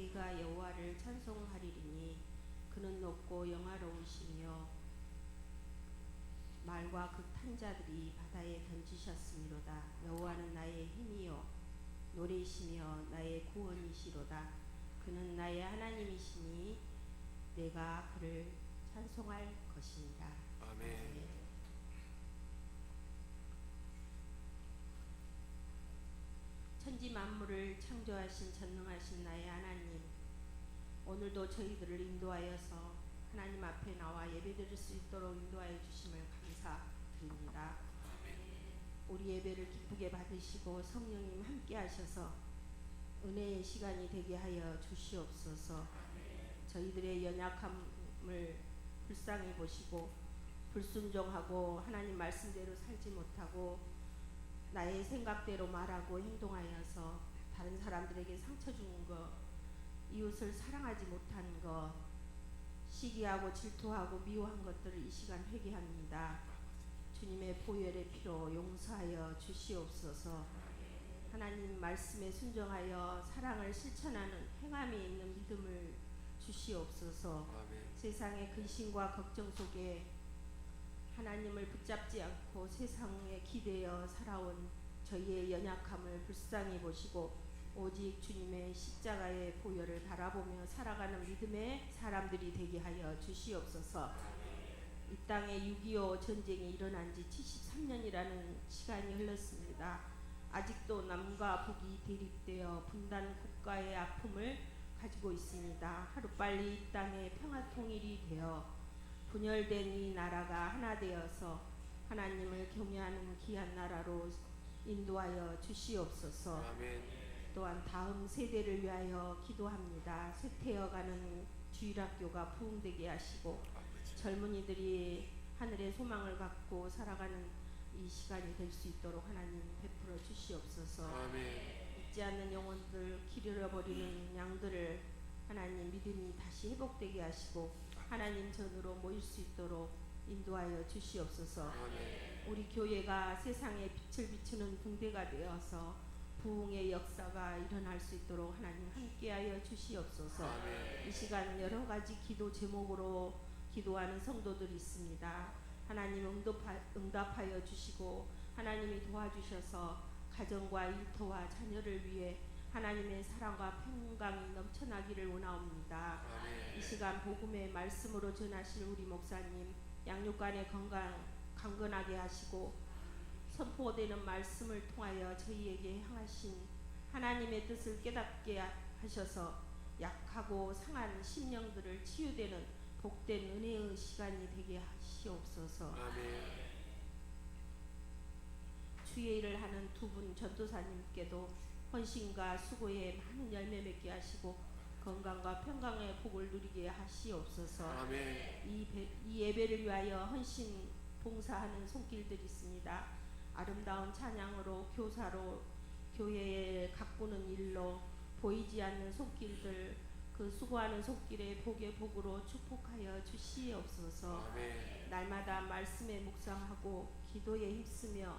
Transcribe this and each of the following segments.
내가 여호와를 찬송하리니 그는 높고 영화로우시며 말과 그 탄자들이 바다에 던지셨음이로다. 여호와는 나의 힘이요 노래시며 나의 구원이시로다. 그는 나의 하나님이시니 내가 그를 찬송할 것이니라 아멘. 천지 만물을 창조하신 전능하신 나의 하나님 오늘도 저희들을 인도하여서 하나님 앞에 나와 예배드릴 수 있도록 인도하여 주심을 감사드립니다. 우리 예배를 기쁘게 받으시고 성령님 함께 하셔서 은혜의 시간이 되게 하여 주시옵소서. 저희들의 연약함을 불쌍히 보시고 불순종하고 하나님 말씀대로 살지 못하고 나의 생각대로 말하고 행동하여서 다른 사람들에게 상처 주는 것, 이웃을 사랑하지 못한 것, 시기하고 질투하고 미워한 것들을 이 시간 회개합니다. 주님의 보혈의 피로 용서하여 주시옵소서. 하나님 말씀에 순종하여 사랑을 실천하는 행함이 있는 믿음을 주시옵소서. 아멘. 세상의 근심과 걱정 속에 하나님을 붙잡지 않고 세상에 기대어 살아온 저희의 연약함을 불쌍히 보시고 오직 주님의 십자가의 보혈을 바라보며 살아가는 믿음의 사람들이 되게 하여 주시옵소서. 이 땅에 6.25 전쟁이 일어난 지 73년이라는 시간이 흘렀습니다. 아직도 남과 북이 대립되어 분단 국가의 아픔을 가지고 있습니다. 하루빨리 이 땅에 평화 통일이 되어 분열된 이 나라가 하나 되어서 하나님을 경외하는 귀한 나라로 인도하여 주시옵소서. 아멘. 또한 다음 세대를 위하여 기도합니다. 쇠퇴어가는 주일학교가 부흥되게 하시고 젊은이들이 하늘의 소망을 갖고 살아가는 이 시간이 될 수 있도록 하나님 베풀어 주시옵소서. 아멘. 잊지 않는 영혼들 길 잃어버리는 양들을 하나님 믿음이 다시 회복되게 하시고 하나님 전으로 모일 수 있도록 인도하여 주시옵소서. 아멘. 우리 교회가 세상에 빛을 비추는 붕대가 되어서 부흥의 역사가 일어날 수 있도록 하나님 함께하여 주시옵소서. 아멘. 이 시간 여러 가지 기도 제목으로 기도하는 성도들이 있습니다. 하나님 응답하, 응답하여 주시고 하나님이 도와주셔서 가정과 일터와 자녀를 위해 하나님의 사랑과 평강이 넘쳐나기를 원하옵니다. 이 아멘. 시간 복음의 말씀으로 전하실 우리 목사님 양육간의 건강 강건하게 하시고 선포되는 말씀을 통하여 저희에게 향하신 하나님의 뜻을 깨닫게 하셔서 약하고 상한 심령들을 치유되는 복된 은혜의 시간이 되게 하시옵소서. 아멘. 주의 일을 하는 두 분 전도사님께도 헌신과 수고에 많은 열매 맺게 하시고 건강과 평강의 복을 누리게 하시옵소서. 아멘. 이, 배- 이 예배를 위하여 헌신 봉사하는 손길들이 있습니다. 아름다운 찬양으로 교사로 교회에 가꾸는 일로 보이지 않는 손길들 그 수고하는 손길에 복의 복으로 축복하여 주시옵소서. 아멘. 날마다 말씀에 묵상하고 기도에 힘쓰며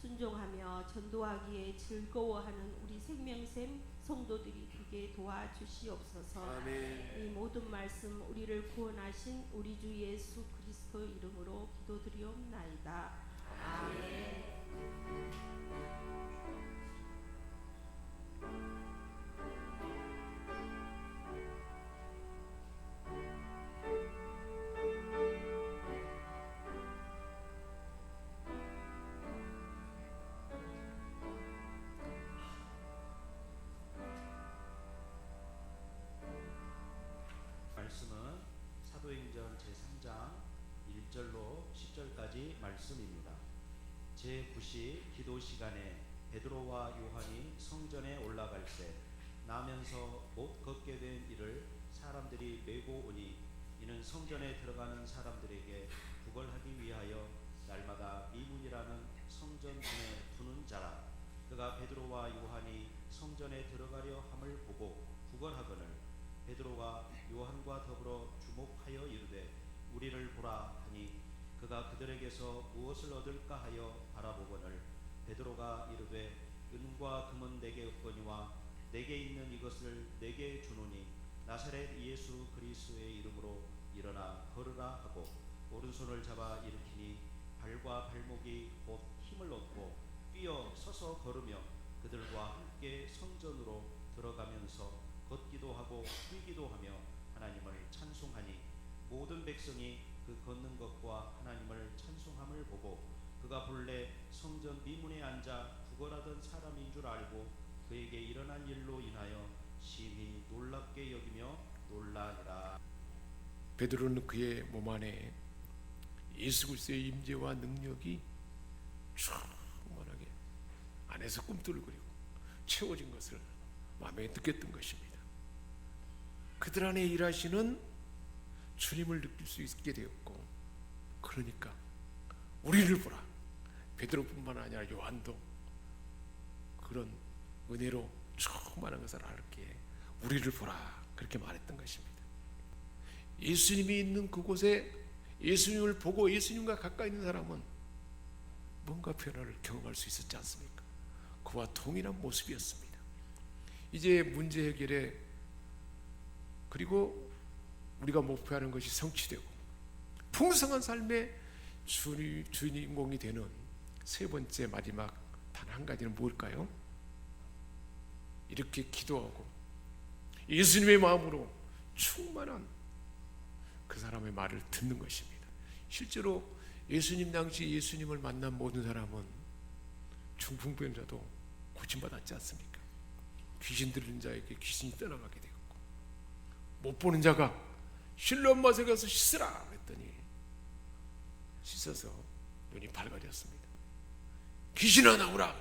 순종하며 전도하기에 즐거워하는 우리 생명샘 성도들이 되게 도와주시옵소서. 아멘. 이 모든 말씀 우리를 구원하신 우리 주 예수 그리스도 이름으로 기도드리옵나이다. 아멘. 말씀입니다. 제9시 기도 시간에 베드로와 요한이 성전에 올라갈 때 나면서 못 걷게 된 이를 사람들이 메고 오니 이는 성전에 들어가는 사람들에게 구걸하기 위하여 날마다 미문이라는 성전 문에 두는 자라 그가 베드로와 요한이 성전에 들어가려 함을 보고 구걸하거늘 베드로가 요한과 더불어 주목하여 이르되 우리를 보라 그가 그들에게서 무엇을 얻을까 하여 바라보거늘 베드로가 이르되 은과 금은 내게 없거니와 내게 있는 이것을 내게 주노니 나사렛 예수 그리스도의 이름으로 일어나 걸으라 하고 오른손을 잡아 일으키니 발과 발목이 곧 힘을 얻고 뛰어 서서 걸으며 그들과 함께 성전으로 들어가면서 걷기도 하고 뛰기도 하며 하나님을 찬송하니 모든 백성이 그 걷는 것과 하나님을 찬송함을 보고 그가 본래 성전 미문에 앉아 구걸하던 사람인 줄 알고 그에게 일어난 일로 인하여 심히 놀랍게 여기며 놀라니라. 베드로는 그의 몸 안에 예수 그리스도의 임재와 능력이 충만하게 안에서 꿈틀거리고 채워진 것을 마음에 느꼈던 것입니다. 그들 안에 일하시는 주님을 느낄 수 있게 되었고 그러니까 우리를 보라 베드로뿐만 아니라 요한도 그런 은혜로 충만한 것을 알기에 우리를 보라 그렇게 말했던 것입니다. 예수님이 있는 그곳에 예수님을 보고 예수님과 가까이 있는 사람은 뭔가 변화를 경험할 수 있었지 않습니까? 그와 동일한 모습이었습니다. 이제 문제 해결에 그리고 우리가 목표하는 것이 성취되고 풍성한 삶의 주인, 주인공이 되는 세 번째 마지막 단 한 가지는 뭘까요? 이렇게 기도하고 예수님의 마음으로 충만한 그 사람의 말을 듣는 것입니다. 실제로 예수님 당시 예수님을 만난 모든 사람은 중풍병자도 고침받았지 않습니까? 귀신 들린 자에게 귀신이 떠나가게 되었고 못 보는 자가 실로암 맛에 가서 씻으라 했더니 씻어서 눈이 밝아졌습니다. 귀신아 나오라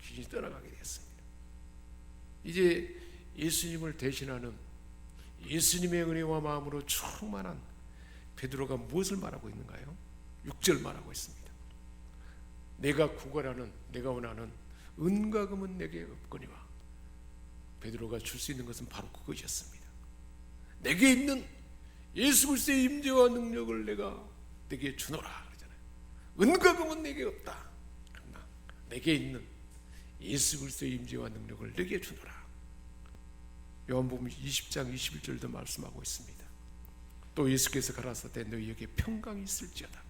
귀신이 떠나가게 됐습니다. 이제 예수님을 대신하는 예수님의 은혜와 마음으로 충만한 베드로가 무엇을 말하고 있는가요? 6절 말하고 있습니다. 내가 구걸하는 내가 원하는 은과 금은 내게 없거니와 베드로가 줄 수 있는 것은 바로 그것이었습니다. 내게 있는 예수 그리스도의 임재와 능력을 내가 내게 주노라 그러잖아요. 은과 금은 내게 없다. 그러나 내게 있는 예수 그리스도의 임재와 능력을 내게 주노라. 요한복음 20장 21절도 말씀하고 있습니다. 또 예수께서 가라사대 너희에게 평강이 있을지어다.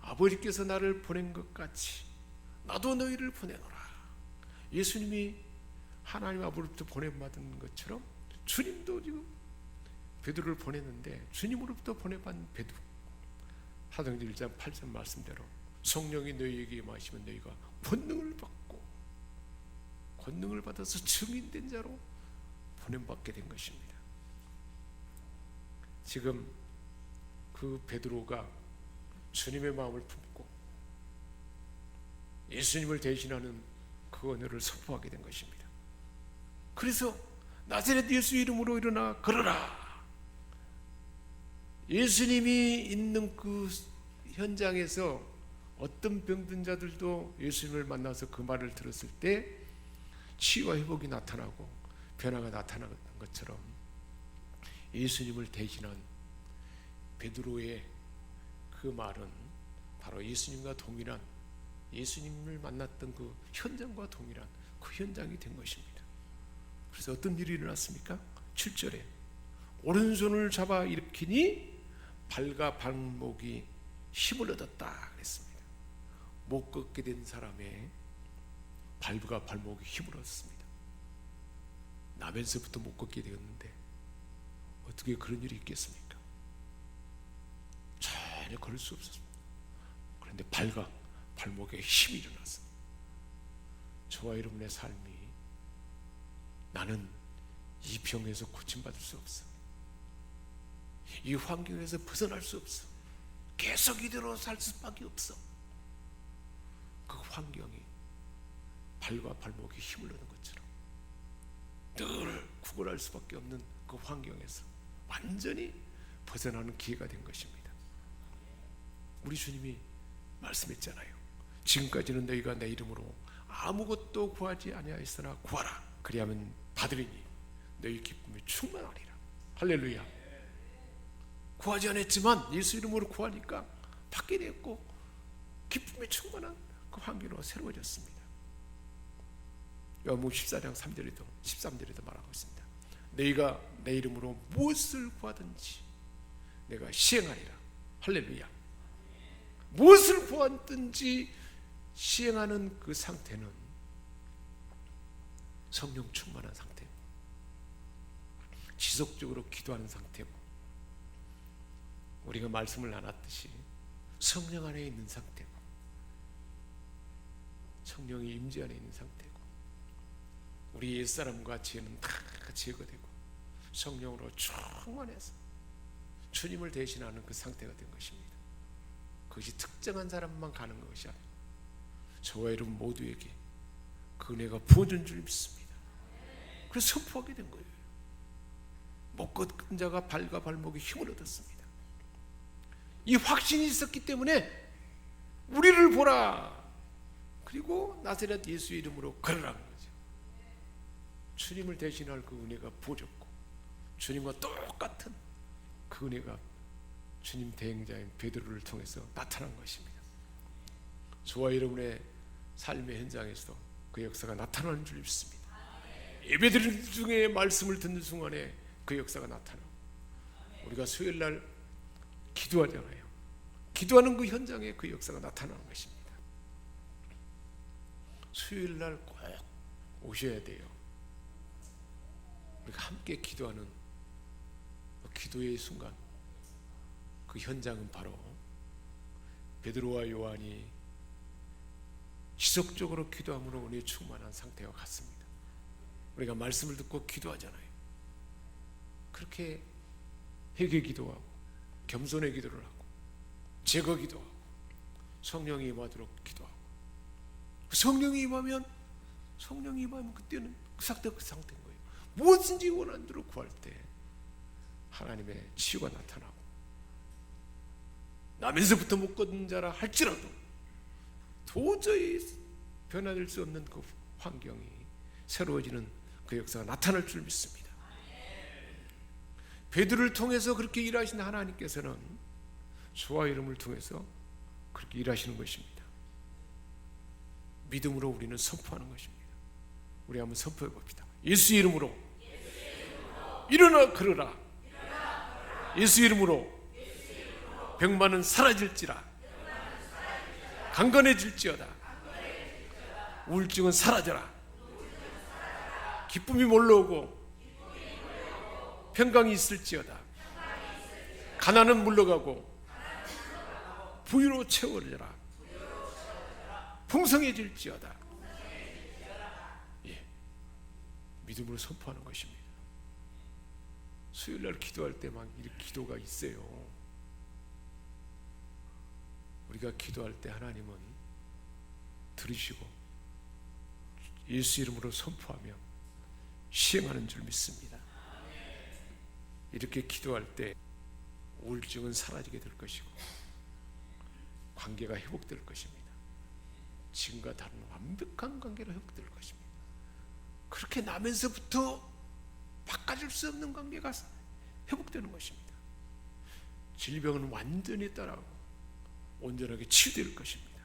아버지께서 나를 보낸 것 같이 나도 너희를 보내노라. 예수님이 하나님 아버지로부터 보내받은 것처럼 주님도 지금 베드로를 보냈는데 주님으로부터 보내받은 베드로 사도행전 1장 8절 말씀대로 성령이 너희에게 임하시면 너희가 권능을 받고 권능을 받아서 증인된 자로 보냄받게 된 것입니다. 지금 그 베드로가 주님의 마음을 품고 예수님을 대신하는 그 언어를 선포하게 된 것입니다. 그래서 나사렛 예수 이름으로 일어나 걸어라. 예수님이 있는 그 현장에서 어떤 병든 자들도 예수님을 만나서 그 말을 들었을 때 치유와 회복이 나타나고 변화가 나타나는 것처럼 예수님을 대신한 베드로의 그 말은 바로 예수님과 동일한 예수님을 만났던 그 현장과 동일한 그 현장이 된 것입니다. 그래서 어떤 일이 일어났습니까? 7절에 오른손을 잡아 일으키니 발과 발목이 힘을 얻었다 그랬습니다. 못 걷게 된 사람의 발과 발목이 힘을 얻습니다. 나면서부터 못 걷게 되었는데 어떻게 그런 일이 있겠습니까? 전혀 걸을 수 없었습니다. 그런데 발과 발목에 힘이 일어났습니다. 저와 여러분의 삶이 나는 이 병에서 고침받을 수 없어. 이 환경에서 벗어날 수 없어. 계속 이대로 살 수밖에 없어. 그 환경이 발과 발목에 힘을 얻는 것처럼 늘 구걸할 수밖에 없는 그 환경에서 완전히 벗어나는 기회가 된 것입니다. 우리 주님이 말씀했잖아요. 지금까지는 너희가 내 이름으로 아무것도 구하지 아니하였으나 구하라. 그리하면 받으리니 너희 기쁨이 충만하리라. 할렐루야. 구하지 않았지만 예수 이름으로 구하니까 받게 됐고 기쁨이 충만한 그 환경으로 새로워졌습니다. 요한복음 14장 3절에도 13절에도 말하고 있습니다. 너희가 내 이름으로 무엇을 구하든지 내가 시행하리라. 할렐루야. 무엇을 구하든지 시행하는 그 상태는 성령 충만한 상태고 지속적으로 기도하는 상태고 우리가 말씀을 나눴듯이 성령 안에 있는 상태고 성령이 임재 안에 있는 상태고 우리 옛사람과 죄는 다 제거되고 성령으로 충만해서 주님을 대신하는 그 상태가 된 것입니다. 그것이 특정한 사람만 가는 것이 아니고 저와 여러분 모두에게 그 은혜가 부어진 줄 믿습니다. 그래서 선포하게 된 거예요. 못 걷은 자가 발과 발목에 힘을 얻었습니다. 이 확신이 있었기 때문에 우리를 보라. 그리고 나사렛 예수 이름으로 걸으라는 거죠. 주님을 대신할 그 은혜가 부어졌고 주님과 똑같은 그 은혜가 주님 대행자인 베드로를 통해서 나타난 것입니다. 저와 여러분의 삶의 현장에서도 그 역사가 나타나는 줄 믿습니다. 예배드리는 중에 말씀을 듣는 순간에 그 역사가 나타나고 우리가 수요일 날 기도하잖아요. 기도하는 그 현장에 그 역사가 나타나는 것입니다. 수요일 날 꼭 오셔야 돼요. 우리가 함께 기도하는 그 기도의 순간 그 현장은 바로 베드로와 요한이 지속적으로 기도함으로 은혜 충만한 상태와 같습니다. 우리가 말씀을 듣고 기도하잖아요. 그렇게 회개 기도하고 겸손의 기도를 하고 제거 기도하고 성령이 임하도록 기도하고 성령이 임하면 성령이 임하면 그때는 그 상태 그 상태인 거예요. 무엇인지 원하는 대로 구할 때 하나님의 치유가 나타나고 나면서부터 못 걷는 자라 할지라도 도저히 변화될 수 없는 그 환경이 새로워지는 그 역사가 나타날 줄 믿습니다. 베드를 통해서 그렇게 일하신 하나님께서는 저와 이름을 통해서 그렇게 일하시는 것입니다. 믿음으로 우리는 선포하는 것입니다. 우리 한번 선포해 봅시다. 예수 이름으로 일어나 걸어라. 예수 이름으로 병만은 사라질지라. 강건해질지어다. 우울증은 사라져라. 기쁨이 몰려오고 평강이 있을지어다. 가난은 물러가고 부유로 채워져라. 풍성해질지어다. 예. 믿음으로 선포하는 것입니다. 수요일 날 기도할 때막 이렇게 기도가 있어요. 우리가 기도할 때 하나님은 들으시고 예수 이름으로 선포하며 시행하는 줄 믿습니다. 이렇게 기도할 때 우울증은 사라지게 될 것이고 관계가 회복될 것입니다. 지금과 다른 완벽한 관계로 회복될 것입니다. 그렇게 나면서부터 바꿔줄 수 없는 관계가 회복되는 것입니다. 질병은 완전히 따라오고 온전하게 치유될 것입니다.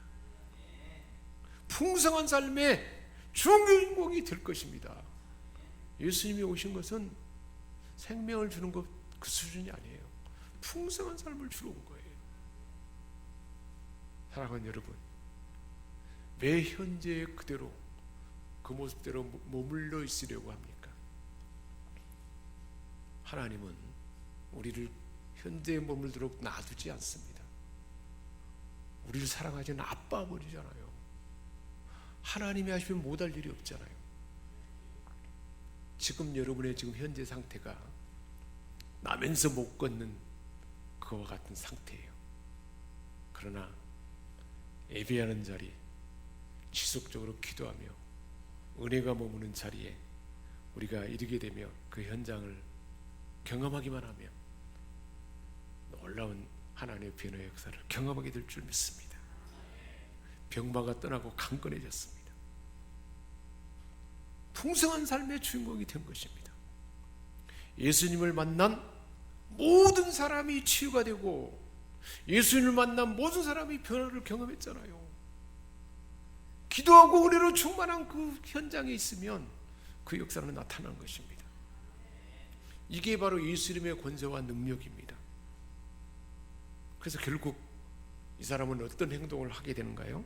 풍성한 삶의 주인공이 될 것입니다. 예수님이 오신 것은 생명을 주는 것 그 수준이 아니에요. 풍성한 삶을 주러 온 거예요. 사랑하는 여러분, 매 현재 그대로 그 모습대로 머물러 있으려고 합니까? 하나님은 우리를 현재에 머물도록 놔두지 않습니다. 우리를 사랑하지는 아빠 아버지잖아요. 하나님이 하시면 못할 일이 없잖아요. 지금 여러분의 지금 현재 상태가 나면서 못 걷는 그와 같은 상태예요. 그러나 예배하는 자리, 지속적으로 기도하며 은혜가 머무는 자리에 우리가 이르게 되며 그 현장을 경험하기만 하면 놀라운 하나님의 변화의 역사를 경험하게 될 줄 믿습니다. 병마가 떠나고 강건해졌습니다. 풍성한 삶의 주인공이 된 것입니다. 예수님을 만난 모든 사람이 치유가 되고 예수님을 만난 모든 사람이 변화를 경험했잖아요. 기도하고 은혜로 충만한 그 현장에 있으면 그 역사는 나타나는 것입니다. 이게 바로 예수 이름의 권세와 능력입니다. 그래서 결국 이 사람은 어떤 행동을 하게 되는가요?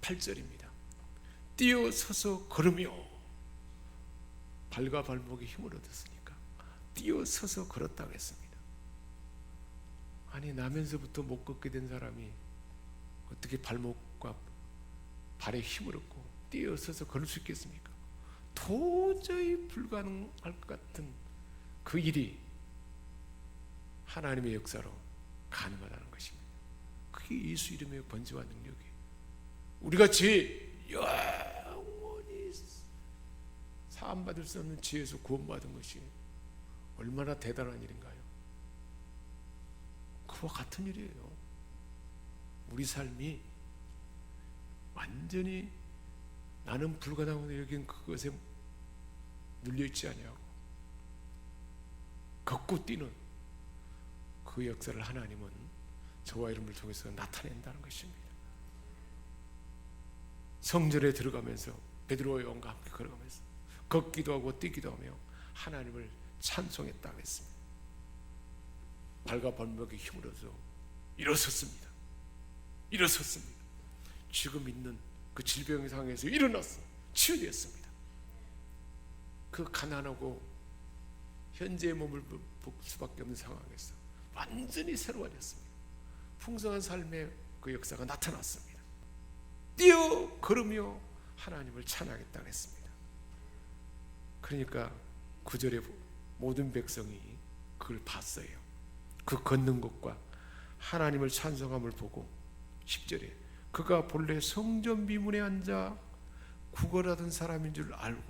8절입니다. 뛰어서서 걸으며 발과 발목에 힘을 얻었으니까 뛰어서서 걸었다고 했습니다. 아니 나면서부터 못 걷게 된 사람이 어떻게 발목과 발에 힘을 얻고 뛰어서서 걸을 수 있겠습니까? 도저히 불가능할 것 같은 그 일이 하나님의 역사로 가능하다는 것입니다. 그게 예수 이름의 능력이에요. 우리가 제 영원히 사함 받을 수 없는 지혜에서 구원받은 것이 얼마나 대단한 일인가요? 그와 같은 일이에요. 우리 삶이 완전히 나는 불가능하다 여긴 그것에 눌려 있지 아니하고 걷고 뛰는 그 역사를 하나님은 저와 이름을 통해서 나타낸다는 것입니다. 성전에 들어가면서 베드로와 요한과 함께 걸어가면서 걷기도 하고 뛰기도 하며 하나님을 찬송했다고 했습니다. 발과 힘을 얻어 일어섰습니다. 일어섰습니다. 지금 있는 그 질병 상에서 일어났어. 치유되었습니다. 그 가난하고 현재의 몸을 볼 수밖에 없는 상황에서 완전히 새로워졌습니다. 풍성한 삶의 그 역사가 나타났습니다. 뛰어 걸으며 하나님을 찬양했다고 했습니다. 그러니까 구절에 모든 백성이 그걸 봤어요. 그 걷는 것과 하나님을 찬송함을 보고 10절에 그가 본래 성전 비문에 앉아 구걸하던 사람인 줄 알고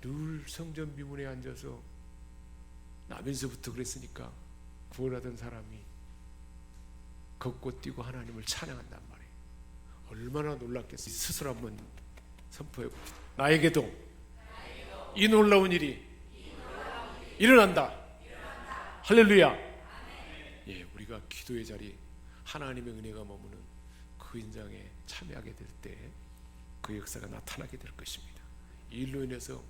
늘 성전 비문에 앉아서 나면서부터 그랬으니까 구걸하던 사람이 걷고 뛰고 하나님을 찬양한단 말이에요. 얼마나 놀랐겠어요. 스스로 한번 선포해 봅시다. 나에게도 이 놀라운 일이 일어난다. 할렐루야. 예, 우리가 기도의 자리 하나님의 은혜가 머무는 그 현장에 참여하게 될 때 그 역사가 나타나게 될 것입니다. 이 일로 인해서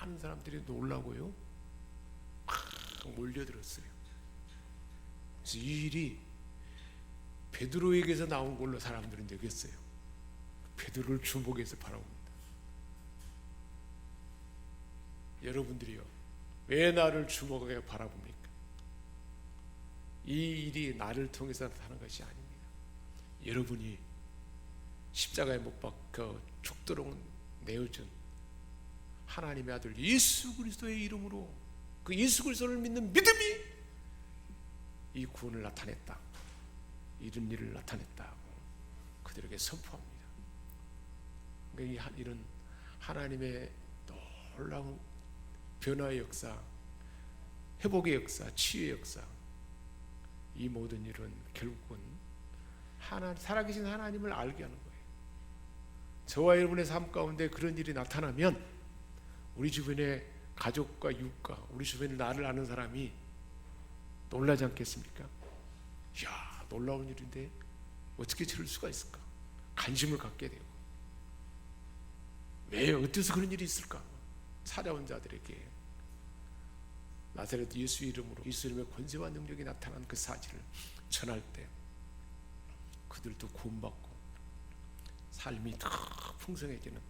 많은 사람들이 놀라고요. 막 몰려들었어요. 그래서 이 일이 베드로에게서 나온 걸로 사람들은 여겼어요. 베드로를 주목해서 바라봅니다. 여러분들이요, 왜 나를 주목하게 바라봅니까? 이 일이 나를 통해서 나타나는 것이 아닙니다. 여러분이 십자가에 못 박혀 죽도록 내어준 하나님의 아들 예수 그리스도의 이름으로 그 예수 그리스도를 믿는 믿음이 이 구원을 나타냈다. 이런 일을 나타냈다고 그들에게 선포합니다. 그러니까 이런 하나님의 놀라운 변화의 역사, 회복의 역사, 치유의 역사, 이 모든 일은 결국은 하나 살아계신 하나님을 알게 하는 거예요. 저와 여러분의 삶 가운데 그런 일이 나타나면 우리 주변의 가족과 이웃과 우리 주변에 나를 아는 사람이 놀라지 않겠습니까? 이야 놀라운 일인데 어떻게 저럴 수가 있을까? 관심을 갖게 되고 왜 어디서 그런 일이 있을까? 찾아온 자들에게 나사렛 예수 이름으로 예수 이름의 권세와 능력이 나타난 그 사실을 전할 때 그들도 구원받고 삶이 더 풍성해지는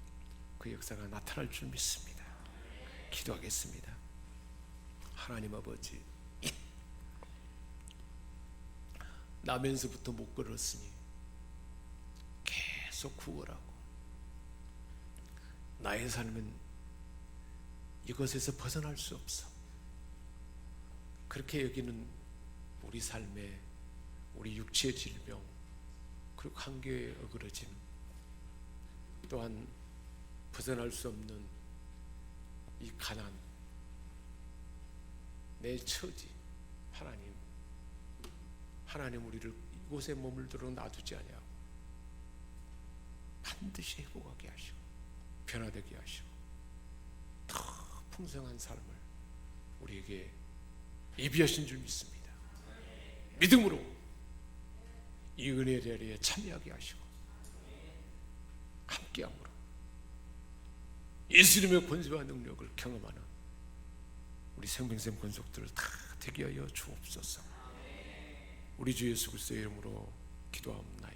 그 역사가 나타날 줄 믿습니다. 기도하겠습니다. 하나님 아버지 나면서부터 못 걸었으니 계속 구걸하고 나의 삶은 이것에서 벗어날 수 없어. 그렇게 여기는 우리 삶에 우리 육체의 질병 그리고 한계에 어그러짐 또한 벗어날 수 없는 이 가난 내 처지 하나님. 하나님 우리를 이곳에 머물도록 놔두지 아니하고 반드시 회복하게 하시고 변화되게 하시고 더 풍성한 삶을 우리에게 예비하신 줄 믿습니다. 믿음으로 이 은혜 자리에 참여하게 하시고 함께함으로 예수님의 권세와 능력을 경험하는 우리 생명샘 권속들을 다 되게 하여 주옵소서. 우리 주 예수 그리스도의 이름으로 기도합니다.